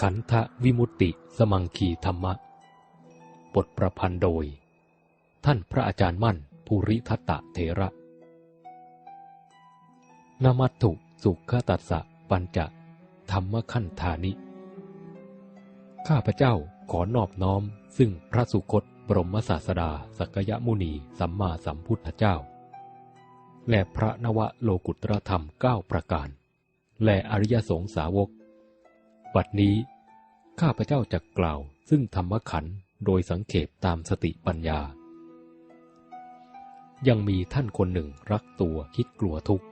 ขันธวิมุตติสมังคีธรรมะ บทประพันธ์โดย ท่านพระอาจารย์มั่นภูริทัตตะเถระนามัตถุสุขตัสสะปัญจะธรรมขันธานิ ข้าพเจ้าขอนอบน้อม ซึ่งพระสุคตบรมศาสดาสักยมุนีสัมมาสัมพุทธเจ้า และพระนวโลกุตรธรรมเก้าประการ และอริยสงสาวก บัดนี้ ข้าพเจ้าจะกล่าว ซึ่งธรรมขันธ์โดยสังเขปตามสติปัญญา ยังมีท่านคนหนึ่งรักตัวคิดกลัวทุกข์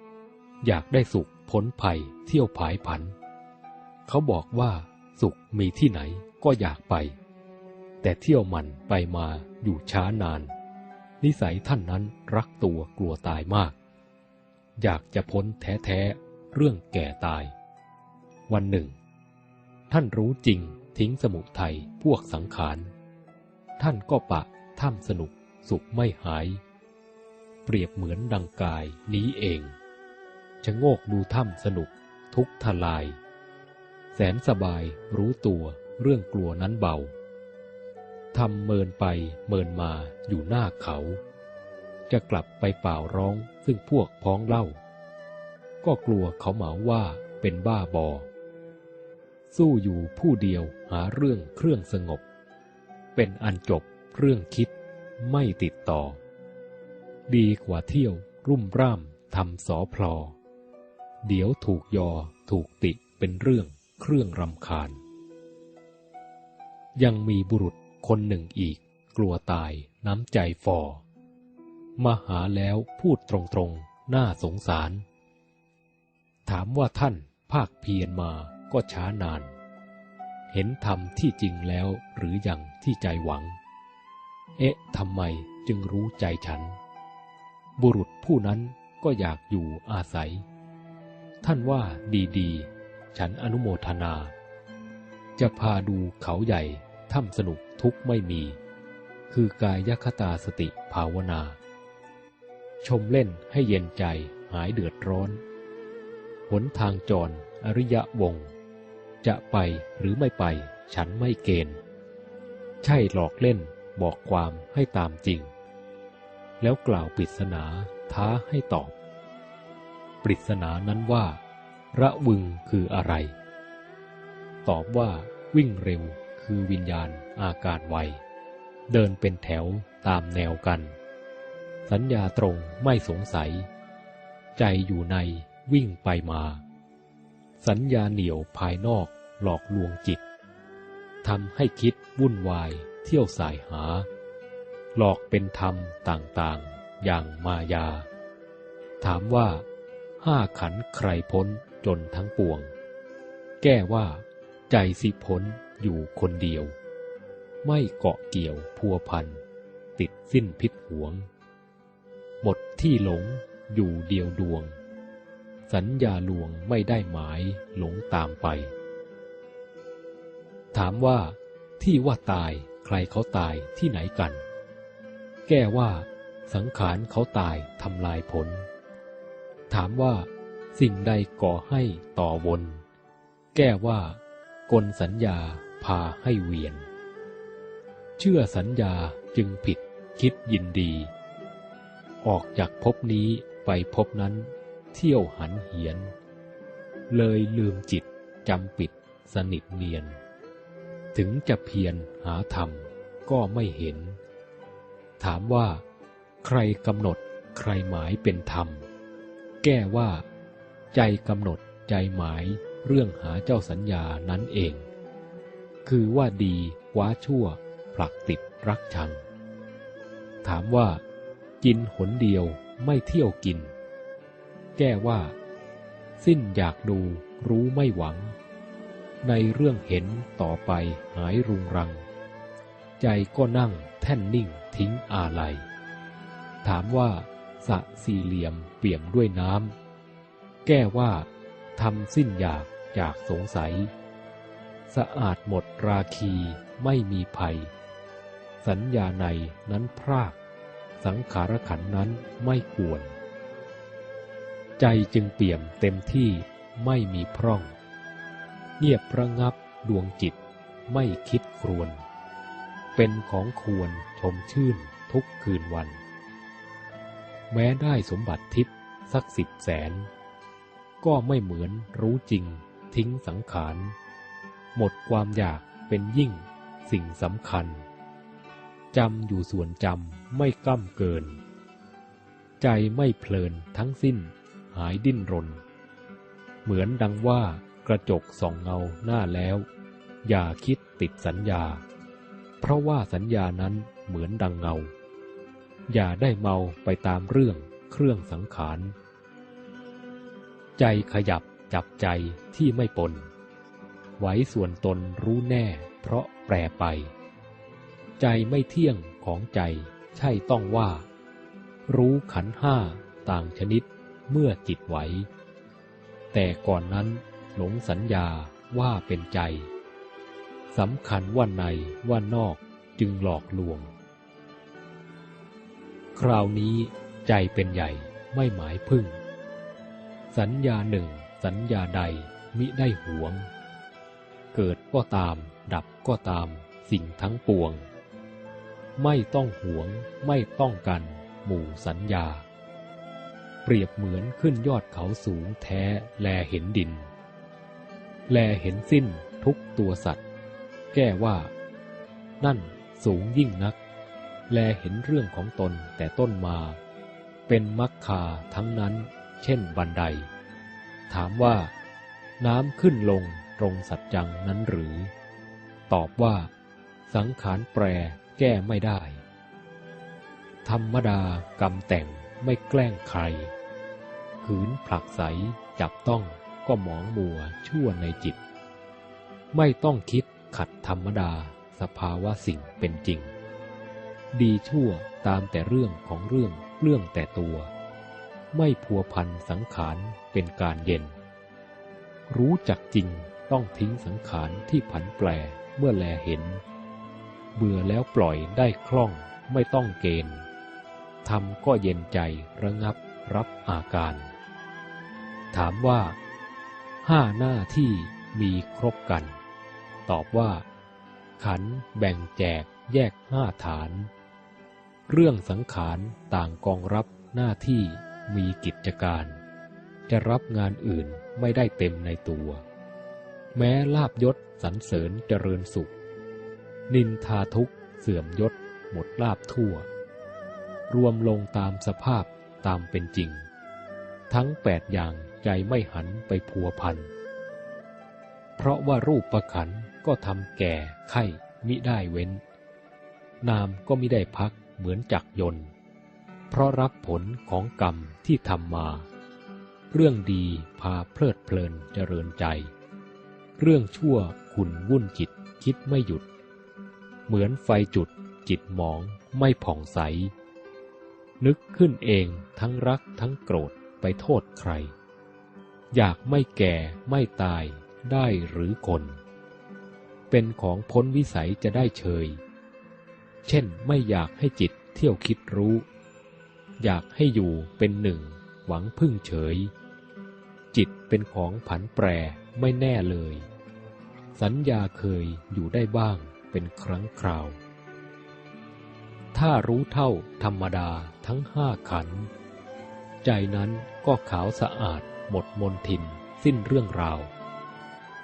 อยากได้สุขพ้นภัยเที่ยวผายผัน เขาบอกว่าสุขมีที่ไหนก็อยากไป แต่เที่ยวมันไปมาอยู่ช้านาน นิสัยท่านนั้นรักตัวกลัวตายมาก อยากจะพ้นแท้ ๆ เรื่องแก่ตาย วันหนึ่ง ท่านรู้จริงทิ้งสมุทัยพวกสังขาร ท่านก็ปะถ้ำสนุกสุขไม่หาย เปรียบเหมือนดังกายนี้เอง ชะโงกดูถ้ำสนุก ทุกทลาย แสนสบายรู้ตัวเรื่องกลัวนั้นเบาทำเมินไปเมินมาอยู่หน้าเขา จะกลับไปเปล่าร้องซึ่งพวกพ้องเล่า ก็กลัวเขาเหมาว่าเป็นบ้าบอ สู้อยู่ผู้เดียวหาเรื่องเครื่องสงบ เป็นอันจบเรื่องคิดไม่ติดต่อ ดีกว่าเที่ยว รุ่มร่ามทำสอพลอ เดี๋ยวถูกยอถูกติเป็นเรื่องเครื่องรำคาญ ยังมีบุรุษคนหนึ่งอีก กลัวตายน้ำใจฟอมาหาแล้วพูดตรงๆ น่าสงสาร ถามว่าท่านภาคเพียรมา ก็ช้านาน เห็นธรรมที่จริงแล้วหรือยังที่ใจหวัง เอ๊ะทำไมจึงรู้ใจฉัน บุรุษผู้นั้นก็อยากอยู่อาศัย ท่านว่าดีๆ ฉันอนุโมทนา จะพาดูเขาใหญ่ถ้ำสนุกทุกไม่มี คือกายคตาสติภาวนา ชมเล่นให้เย็นใจหายเดือดร้อน หนทางจรอริยะวงศ์ จะไปหรือไม่ไป ฉันไม่เกณฑ์ ใช่หลอกเล่นบอกความให้ตามจริง แล้วกล่าวปริศนาท้าให้ตอบ ปริศนานั้นว่า ระวึงคืออะไร ตอบว่าวิ่งเร็วคือวิญญาณอาการไว เดินเป็นแถวตามแนวกัน สัญญาตรงไม่สงสัย ใจอยู่ในวิ่งไปมา สัญญาเหนียวภายนอกหลอกลวงจิตทำให้คิดวุ่นวายเที่ยวสายหา หลอกเป็นธรรมต่างๆ อย่างมายา ถามว่า ห้าขันใครพ้นจนทั้งปวง แก้ว่า ใจสิพ้นอยู่คนเดียว ไม่เกาะเกี่ยวพัวพัน ติดสิ้นพิษหวง หมดที่หลงอยู่เดียวดวง สัญญาลวงไม่ได้หมายหลงตามไป ถามว่า ที่ว่าตายใครเขาตายที่ไหนกัน แก้ว่า สังขารเขาตายทำลายผล ถามว่า สิ่งใดก่อให้ต่อวน แก้ว่ากลสัญญาพาให้เวียน เชื่อสัญญาจึงผิดคิดยินดี ออกจากภพนี้ไปภพนั้น เที่ยวหันเหียน เลยลืมจิตจำปิดสนิทเนียน ถึงจะเพียรหาธรรมก็ไม่เห็น ถามว่า ใครกำหนดใครหมายเป็นธรรม แก้ว่า ใจกำหนดใจหมายเรื่องหาเจ้าสัญญานั้นเอง คือว่าดีว้าชั่ว ผลักติดรักชัง ถามว่า กินหนเดียวไม่เที่ยวกิน แก้ว่า สิ้นอยากดูรู้ไม่หวัง ในเรื่องเห็นต่อไปหายรุงรัง ใจก็นั่งแท่นนิ่งทิ้งอาลัย ถามว่าสะสี่เหลี่ยมเปี่ยมด้วยน้ำแก้ว่าทำสิ้นอยากจากสงสัย สะอาดหมดราคีไม่มีภัย สัญญาในนั้นพราก สังขารขันนั้นไม่ควร ใจจึงเปี่ยมเต็มที่ไม่มีพร่อง เงียบระงับดวงจิตไม่คิดครวน เป็นของควรชมชื่นทุกคืนวัน แม้ได้สมบัติทิพย์สักสิบแสน ก็ไม่เหมือนรู้จริงทิ้งสังขาร หมดความอยากเป็นยิ่งสิ่งสำคัญจำอยู่ส่วนจำไม่กล้ำเกิน ใจไม่เพลินทั้งสิ้นายดิ้นรน เหมือนดังว่ากระจกส่องเงาหน้าแล้ว อย่าคิดติดสัญญา เพราะว่าสัญญานั้นเหมือนดังเงา อย่าได้เมาไปตามเรื่องเครื่องสังขาร ใจขยับจับใจที่ไม่ปน ไว้ส่วนตนรู้แน่เพราะแปรไป ใจไม่เที่ยงของใจใช่ต้องว่า รู้ขันห้าต่างชนิด เมื่อจิตไหว แต่ก่อนนั้นหลงสัญญาว่าเป็นใจสำคัญว่าในว่านอกจึงหลอกลวง คราวนี้ใจเป็นใหญ่ไม่หมายพึ่ง สัญญาหนึ่งสัญญาใดมิได้หวง เกิดก็ตาม ดับก็ตามสิ่งทั้งปวง ไม่ต้องหวงไม่ต้องกัน หมู่สัญญา เปรียบเหมือนขึ้นยอดเขาสูงแท้แลเห็นดิน แลเห็นสิ้นทุกตัวสัตว์ แก้ว่า นั่นสูงยิ่งนัก แลเห็นเรื่องของตนแต่ต้นมา เป็นมักคาทั้งนั้น เช่นบันได ถามว่า น้ำขึ้นลงตรงสัจจังนั้นหรือ ตอบว่า สังขารแปรแก้ไม่ได้ ธรรมดากรรมแต่ง ไม่แกล้งใคร ขืนผลักใสจับต้องก็หมองมัวชั่วในจิต ไม่ต้องคิดขัดธรรมดาสภาวะสิ่งเป็นจริง ดีชั่วตามแต่เรื่องของเรื่องเรื่องแต่ตัว ไม่พัวพันสังขารเป็นการเย็น รู้จักจริงต้องทิ้งสังขารที่ผันแปรเมื่อแลเห็น เบื่อแล้วปล่อยได้คล่องไม่ต้องเกณฑ์ ทำก็เย็นใจระงับรับอาการ ถามว่าห้าหน้าที่มีครบกัน ตอบว่า ขันแบ่งแจกแยกห้าฐาน เรื่องสังขารต่างกองรับหน้าที่มีกิจการ จะรับงานอื่นไม่ได้เต็มในตัว แม้ลาบยศสรรเสริญเจริญสุข นินทาทุกเสื่อมยศหมดลาบทั่ว รวมลงตามสภาพตามเป็นจริง ทั้งแปดอย่างใจไม่หันไปพัวพัน เพราะว่ารูปประขันก็ทำแก่ไข้มิได้เว้น นามก็มิได้พักเหมือนจักยนต์ เพราะรับผลของกรรมที่ทำมา เรื่องดีพาเพลิดเพลินเจริญใจ เรื่องชั่วขุนวุ่นจิตคิดไม่หยุด เหมือนไฟจุดจิตหมองไม่ผ่องใส นึกขึ้นเองทั้งรักทั้งโกรธไปโทษใคร อยากไม่แก่ไม่ตายได้หรือคน เป็นของพ้นวิสัยจะได้เชยเช่นไม่อยากให้จิตเที่ยวคิดรู้ อยากให้อยู่เป็นหนึ่ง หวังพึ่งเฉย จิตเป็นของผันแปรไม่แน่เลย สัญญาเคยอยู่ได้บ้างเป็นครั้งคราว ถ้ารู้เท่าธรรมดาทั้งห้าขัน ใจนั้นก็ขาวสะอาดหมดมนทิน สิ้นเรื่องราว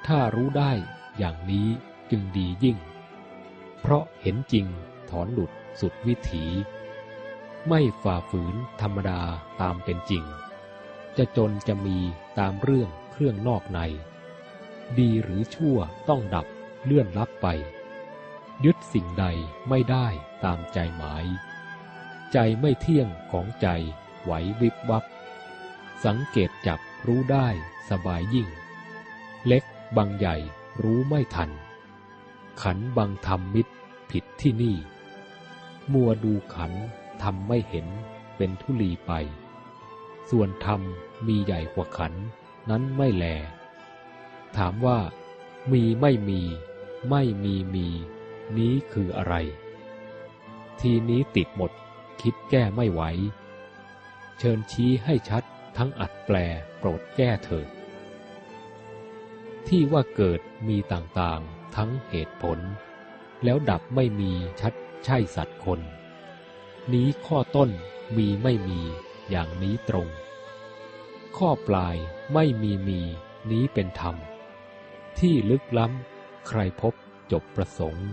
ถ้ารู้ได้อย่างนี้จึงดียิ่ง เพราะเห็นจริงถอนหลุดสุดวิถี ไม่ฝ่าฝืนธรรมดาตามเป็นจริง จะจนจะมีตามเรื่องเครื่องนอกใน ดีหรือชั่วต้องดับเลื่อนลับไป ยึดสิ่งใดไม่ได้ตามใจหมาย ใจไม่เที่ยงของใจไหววิบวับ สังเกตจับรู้ได้สบายยิ่ง เล็กบางใหญ่รู้ไม่ทัน ขันบางทำมิตรผิดที่นี่ มัวดูขันทำไม่เห็นเป็นทุลีไป ส่วนธรรมมีใหญ่กว่าขันนั้นไม่แล ถามว่า มีไม่มี ไม่มีมี นี้คืออะไร ทีนี้ติดหมดคิดแก้ไม่ไหว เชิญชี้ให้ชัดทั้งอัดแปลโปรดแก้เถิด ที่ว่าเกิดมีต่างๆทั้งเหตุผล แล้วดับไม่มีชัดใช่สัตว์คน นี้ข้อต้นมีไม่มีอย่างนี้ตรง ข้อปลายไม่มีมีนี้เป็นธรรม ที่ลึกล้ำใครพบจบประสงค์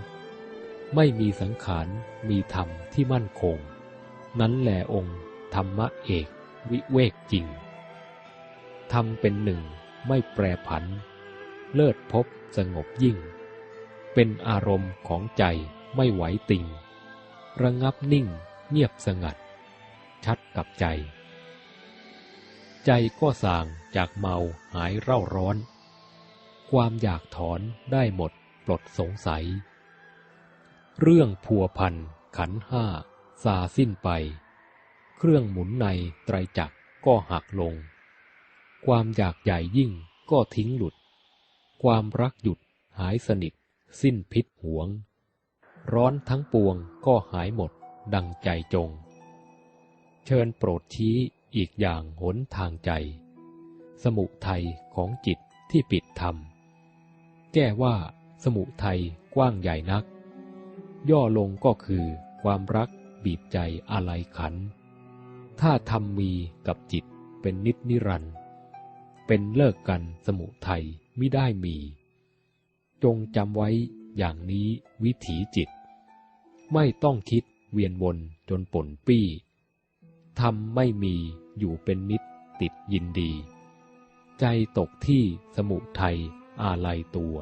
ไม่มีสังขาร มีธรรมที่มั่นคง นั้นแหลองค์ ธรรมะเอก วิเวกจริง ธรรมเป็นหนึ่ง ไม่แปรผัน เลิศพบสงบยิ่ง เป็นอารมณ์ของใจไม่ไหวติง ระงับนิ่ง เงียบสงัด ชัดกับใจ ใจก็สางจากเมาหายเร่าร้อน ความอยากถอนได้หมดปลดสงสัย เรื่องพัวพันขันห้าซาสิ้นไป เครื่องหมุนในไตรจักรก็หักลง ความอยากใหญ่ยิ่งก็ทิ้งหลุด ความรักหยุดหายสนิท สิ้นพิษหวง ร้อนทั้งปวงก็หายหมดดังใจจง เชิญโปรดชี้อีกอย่างหนทางใจ สมุทัยของจิตที่ปิดธรรม แก้ว่าสมุทัยกว้างใหญ่นัก ย่อลงก็คือความรักบีบใจอะไรขัน ถ้าธรรมมีกับจิตเป็นนิจนิรันด์เป็นเลิกกันสมุทัยไม่ได้มี จงจำไว้อย่างนี้วิถีจิต ไม่ต้องคิดเวียนวนจนป่นปี้ทำไม่มีอยู่เป็นนิดติดยินดี ใจตกที่สมุทัยอาลัยตัว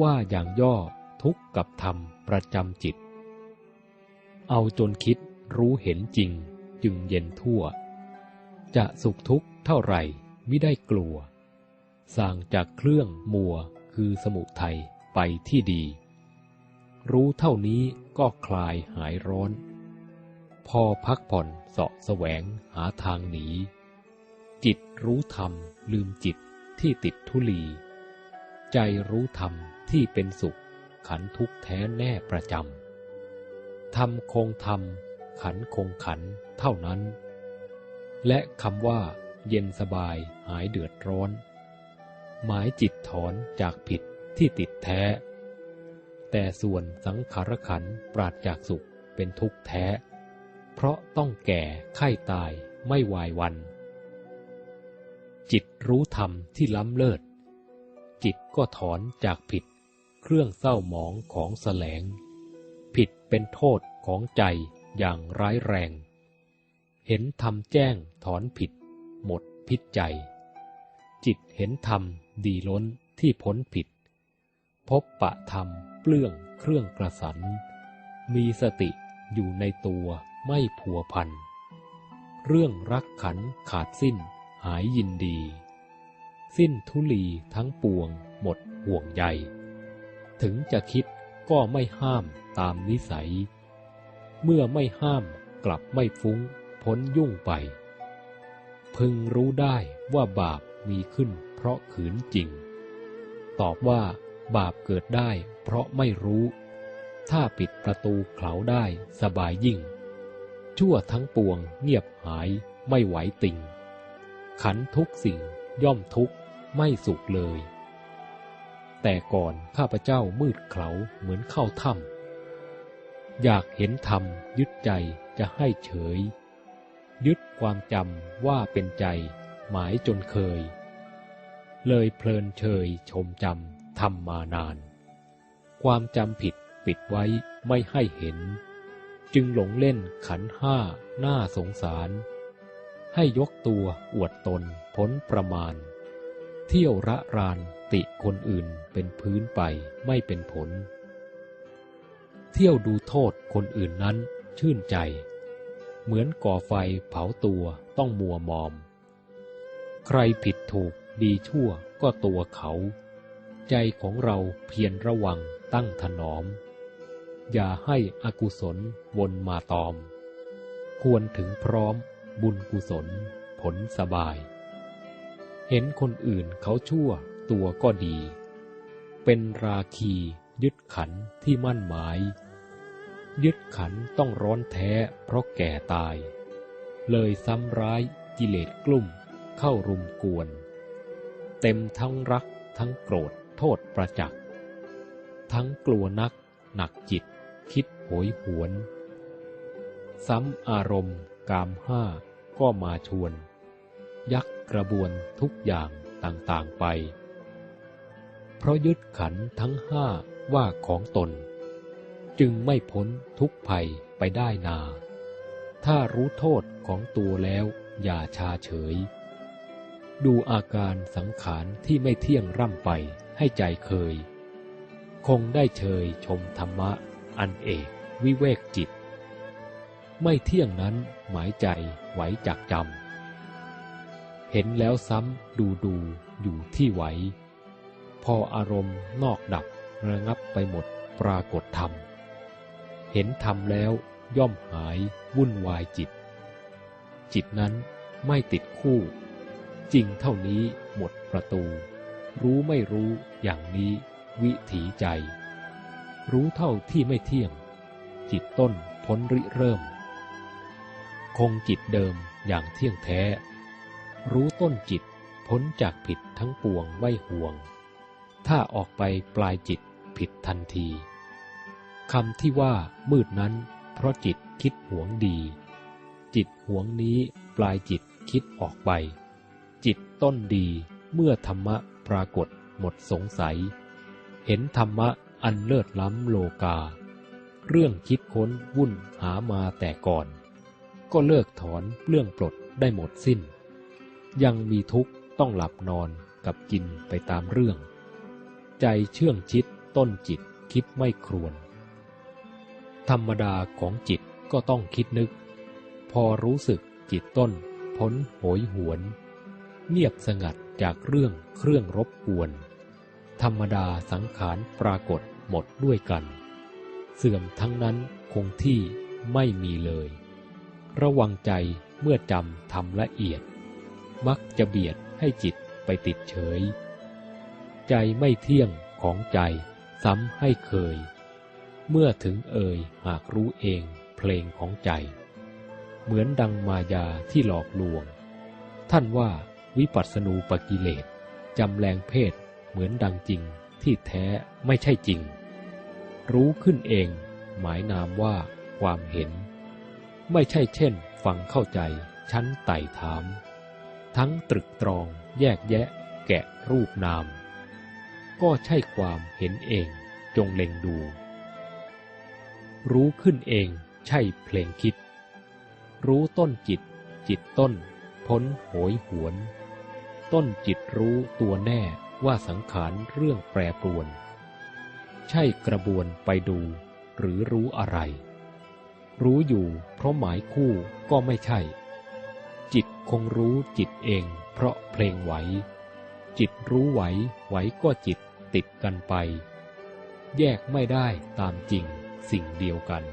ว่าอย่างย่อ ทุกข์กับธรรมประจำจิต เอาจนคิดรู้เห็นจริงจึงเย็นทั่ว จะสุขทุกข์เท่าไหร่ไม่ได้กลัว สร้างจากเครื่องมัวคือสมุทัยไปที่ดี รู้เท่านี้ก็คลายหายร้อน พอพักผ่อนเสาะแสวงหาทางหนี จิตรู้ธรรมลืมจิตที่ติดทุลี ใจรู้ธรรมที่เป็นสุข ขันทุกแท้แน่ประจำธรรมคงธรรม ขันคงขันเท่านั้น และคำว่า เย็นสบายหายเดือดร้อน หมายจิตถอนจากผิดที่ติดแท้ แต่ส่วนสังขารขันปราดจากสุขเป็นทุกข์แท้ เพราะต้องแก่ไข้ตายไม่วายวัน จิตรู้ธรรมที่ล้ำเลิศ จิตก็ถอนจากผิด เครื่องเศร้าหมองของแสลง ผิดเป็นโทษของใจอย่างร้ายแรง เห็นธรรมแจ้งถอนผิด หมดพิษใจ จิตเห็นธรรมดีล้นที่พ้นผิด พบปะธรรมเปลื้องเครื่องกระสัน มีสติอยู่ในตัวไม่ผัวพัน เรื่องรักขันขาดสิ้นหายยินดี สิ้นทุลีทั้งปวงหมดห่วงใย ถึงจะคิดก็ไม่ห้ามตามนิสัย เมื่อไม่ห้ามกลับไม่ฟุ้งพ้นยุ่งไป พึงรู้ได้ว่าบาปมีขึ้นเพราะขืนจริง ตอบว่าบาปเกิดได้เพราะไม่รู้ ถ้าปิดประตูเขาได้สบายยิ่ง ชั่วทั้งปวงเงียบหายไม่ไหวติง ขันทุกสิ่งย่อมทุกไม่สุขเลย แต่ก่อนข้าพเจ้ามืดเขาเหมือนเข้าถ้ำอยากเห็นธรรมยึดใจจะให้เฉย ยึดความจำว่าเป็นใจ หมายจนเคย เลยเพลินเชยชมจำทำมานาน ความจำผิดปิดไว้ไม่ให้เห็น จึงหลงเล่นขันห้าหน้าสงสาร ให้ยกตัวอวดตนพ้นประมาณ เที่ยวระราน ติคนอื่นเป็นพื้นไปไม่เป็นผล เที่ยวดูโทษคนอื่นนั้นชื่นใจ เหมือนก่อไฟเผาตัวต้องมัวมอม ใครผิดถูกดีชั่วก็ตัวเขา ใจของเราเพียรระวังตั้งถนอม อย่าให้อกุศลวนมาตอม ควรถึงพร้อมบุญกุศล ผลสบาย เห็นคนอื่นเขาชั่ว ตัวก็ดี เป็นราคียึดขันที่มั่นหมาย ยึดขันต้องร้อนแท้เพราะแก่ตาย เลยซ้ำร้ายกิเลสกลุ่มเข้ารุมกวน เต็มทั้งรักทั้งโกรธโทษประจักษ์ทั้งกลัวนัก หนักจิต คิดโหยหวน ซ้ำอารมณ์กามห้าก็มาชวน ยักกระบวนทุกอย่างต่างๆไป เพราะยึดขันทั้งห้าว่าของตน จึงไม่พ้นทุกภัยไปได้นา ถ้ารู้โทษของตัวแล้วอย่าชาเฉย ดูอาการสังขารที่ไม่เที่ยงร่ำไปให้ใจเคย คงได้เชยชมธรรมะ อันเอกวิเวกจิต ไม่เที่ยงนั้นหมายใจไหวจากจำเห็นแล้วซ้ำดูดูอยู่ที่ไหว พออารมณ์นอกดับระงับไปหมดปรากฏธรรม เห็นธรรมแล้วย่อมหายวุ่นวายจิต จิตนั้นไม่ติดคู่ จริงเท่านี้หมดประตู รู้ไม่รู้อย่างนี้วิถีใจ รู้เท่าที่ไม่เที่ยง จิตต้นพ้นริเริ่ม คงจิตเดิมอย่างเที่ยงแท้ รู้ต้นจิตพ้นจากผิดทั้งปวงไว้ห่วง ถ้าออกไปปลายจิตผิดทันทีคำที่ว่ามืดนั้น เพราะจิตคิดหวงดี จิตหวงนี้ปลายจิตคิดออกไป จิตต้นดีเมื่อธรรมะปรากฏหมดสงสัย เห็นธรรมะอันเลิศล้ำโลกา เรื่องคิดค้นวุ่นหามาแต่ก่อน ก็เลิกถอนเรื่องปลดได้หมดสิ้น ยังมีทุกข์ต้องหลับนอนกับกินไปตามเรื่อง ใจเชื่องชิดต้นจิตคิดไม่ครวน ธรรมดาของจิตก็ต้องคิดนึก พอรู้สึกจิตต้นพ้นโหยหวน เงียบสงัดจากเรื่องเครื่องรบกวน ธรรมดาสังขารปรากฏหมดด้วยกัน เสื่อมทั้งนั้นคงที่ไม่มีเลย ระวังใจเมื่อจำทำละเอียด มักจะเบียดให้จิตไปติดเฉย ใจไม่เที่ยงของใจ ซ้ำให้เคย เมื่อถึงเอ่ยหากรู้เองเพลงของใจ เหมือนดังมายาที่หลอกลวง ท่านว่าวิปัสสนูปกิเลสจำแรงเพศเหมือนดังจริงที่แท้ไม่ใช่จริง รู้ขึ้นเอง หมายนามว่าความเห็น ไม่ใช่เช่น ฟังเข้าใจ ชั้นไต่ถาม ทั้งตรึกตรองแยกแยะแกะรูปนาม ก็ใช่ความเห็นเองจงเล็งดู รู้ขึ้นเองใช่เพลงคิด รู้ต้นจิต จิตต้น พ้นโหยหวน ต้นจิตรู้ตัวแน่ว่าสังขารเรื่องแปรปรวน ใช่กระบวนไปดูหรือรู้อะไร รู้อยู่เพราะหมายคู่ก็ไม่ใช่ จิตคงรู้จิตเองเพราะเพลงไหว จิตรู้ไหวไหวก็จิต ติดกันไป แยกไม่ได้ตามจริงสิ่งเดียวกัน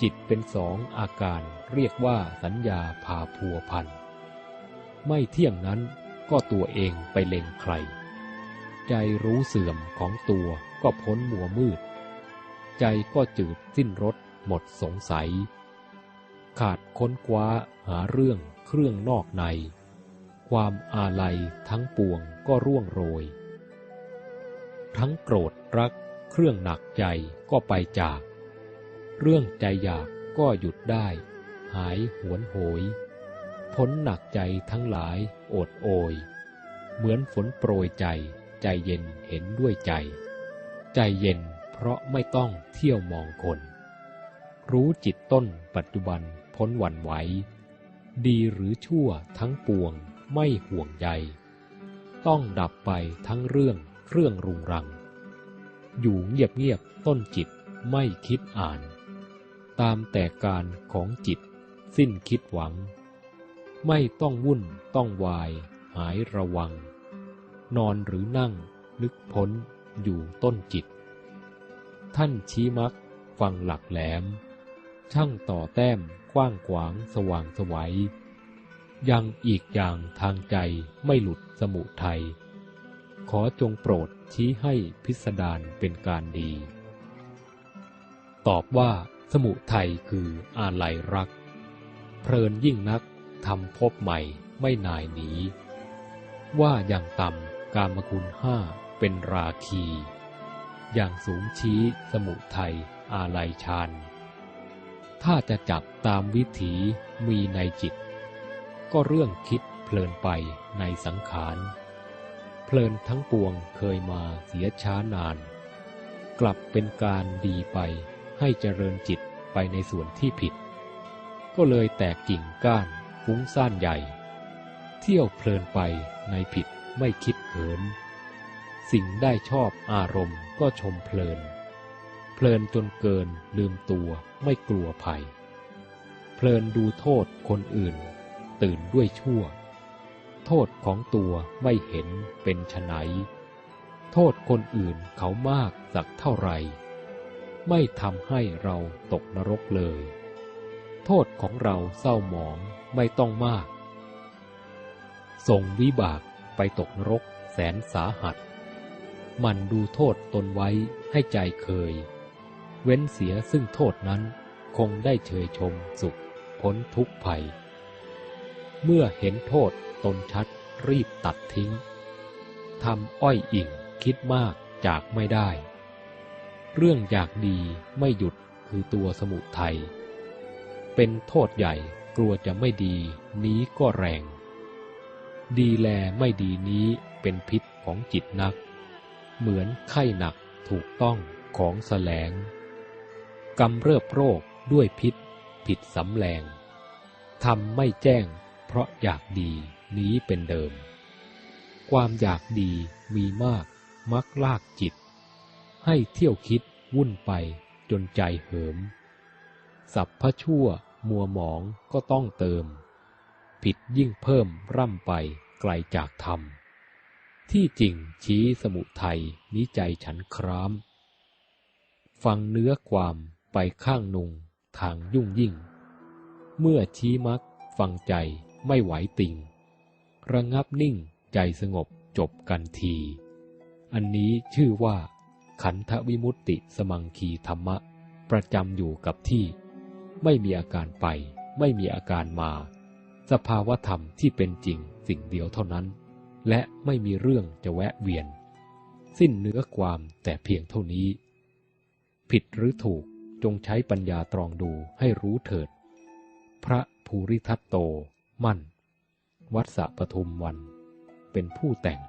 จิตเป็นสองอาการเรียกว่าสัญญาพาพัวพัน ไม่เที่ยงนั้นก็ตัวเองไปเล็งใคร ใจรู้เสื่อมของตัวก็พ้นมัวมืด ใจก็จืดสิ้นรสหมดสงสัย ขาดค้นคว้าหาเรื่องเครื่องนอกใน ความอาลัยทั้งปวงก็ร่วงโรย ทั้งโกรธรัก เครื่องหนักใจก็ไปจาก เรื่องใจอยากก็หยุดได้ หายหวนโหย พ้นหนักใจทั้งหลายโอดโอย เหมือนฝนโปรยใจ ใจเย็นเห็นด้วยใจ ใจเย็นเพราะไม่ต้องเที่ยวมองคน รู้จิตต้นปัจจุบันพ้นหวั่นไหว ดีหรือชั่วทั้งปวงไม่ห่วงใยต้องดับไปทั้งเรื่อง เครื่องรุงรัง อยู่เงียบๆต้นจิตไม่คิดอ่าน ตามแต่การของจิต สิ้นคิดหวัง ไม่ต้องวุ่นต้องวาย หายระวัง นอนหรือนั่งนึกพ้นอยู่ต้นจิต ท่านชี้มักฟังหลักแหลม ช่างต่อแต้มกว้างขวางสว่างสวัยยังอีกอย่างทางใจไม่หลุดสมุทัย ขอจงโปรดชี้ให้พิสดารเป็นการดี ตอบว่าสมุทัยคืออาลัยรัก เพลินยิ่งนักทำพบใหม่ไม่นายหนีว่าอย่างต่ำกามคุณห้าเป็นราคี อย่างสูงชี้สมุทัยอาลัยชานถ้าจะจับตามวิถีมีในจิต ก็เรื่องคิดเพลินไปในสังขาร เพลินทั้งปวงเคยมาเสียช้านาน กลับเป็นการดีไปให้เจริญจิตไปในส่วนที่ผิด ก็เลยแตกกิ่งก้านฟุ้งซ่านใหญ่ เที่ยวเพลินไปในผิดไม่คิดเหิน สิ่งได้ชอบอารมณ์ก็ชมเพลิน เพลินจนเกินลืมตัวไม่กลัวภัย เพลินดูโทษคนอื่น ตื่นด้วยชั่ว โทษของตัวไม่เห็นเป็นไฉนโทษคนอื่นเขามากสักเท่าไหร่ ไม่ทำให้เราตกนรกเลย โทษของเราเศร้าหมองไม่ต้องมาก ส่งวิบากไปตกนรกแสนสาหัส มันดูโทษตนไว้ให้ใจเคย เว้นเสียซึ่งโทษนั้นคงได้เชยชมสุขพ้นทุกข์ภัย เมื่อเห็นโทษ ตนชัดรีบตัดทิ้งทำอ้อยอิ่งคิดมากจากไม่ได้ เรื่องอยากดีไม่หยุดคือตัวสมุทัยเป็นโทษใหญ่กลัวจะไม่ดีนี้ก็แรง ดีแลไม่ดีนี้เป็นพิษของจิตนัก เหมือนไข้หนักถูกต้องของแสลงกำเริบโรคด้วยพิษผิดสำแรงทำไม่แจ้งเพราะอยากดี นี้เป็นเดิม ความอยากดีมีมากมักลากจิต ให้เที่ยวคิดวุ่นไปจนใจเหิม สับพพชั่วมัวหมองก็ต้องเติม ผิดยิ่งเพิ่มร่ำไปไกลจากธรรม ที่จริงชี้สมุทัยนิใจฉันคราม ฟังเนื้อความไปข้างนุงทางยุ่งยิ่ง เมื่อชี้มักฟังใจไม่ไหวติ่ง ระงับนิ่งใจสงบจบกันที อันนี้ชื่อว่า ขันธวิมุตติสมังคีธรรมะ ประจำอยู่กับที่ ไม่มีอาการไป ไม่มีอาการมา สภาวธรรมที่เป็นจริงสิ่งเดียวเท่านั้น และไม่มีเรื่องจะแวะเวียน สิ้นเนื้อความแต่เพียงเท่านี้ ผิดหรือถูกจงใช้ปัญญาตรองดูให้รู้เถิด พระภูริทัตโตมั่น วัดสะปทุมวัน เป็นผู้แต่ง